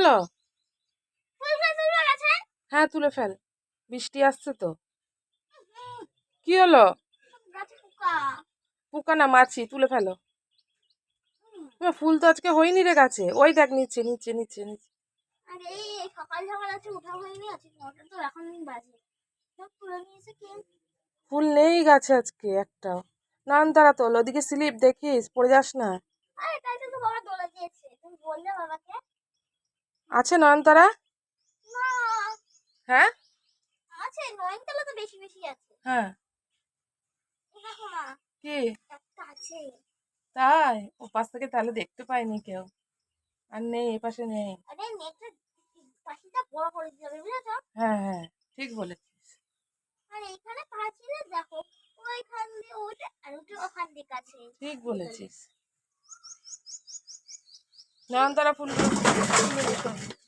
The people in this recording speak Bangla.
হলো হ্যাঁ তুলে ফেল। বৃষ্টি আসছে তো। কি হলো? পোকা। না মাছি তুলে ফেলো। ফুল তো আজকে হয়নি রে গাছে। ওই দেখ নিচে নিচে নিচে নিচে। তো ফুল নেই গাছে আজকে একটাও। নান তারা তোল ওদিকে স্লিপ দেখিস পড়ে যাস না। আছে নয়নতারা? হ্যাঁ? আছে নয়নতলা তো বেশি বেশি আছে। হ্যাঁ। কি? আছে। তাই? ও পাশ থেকে তাহলে দেখতে পাইনি কেউ। আর নেই এ পাশে নেই। আরে নেটটা পাখিটা বড় করে দিতে হবে বুঝেছ? হ্যাঁ হ্যাঁ ঠিক বলেছিস। আর এইখানে দেখো ওইখান দিয়ে ওইটা আর ওটা ওখান দিকে আছে ঠিক বলেছিস। নয়নতারা ফুলগুলো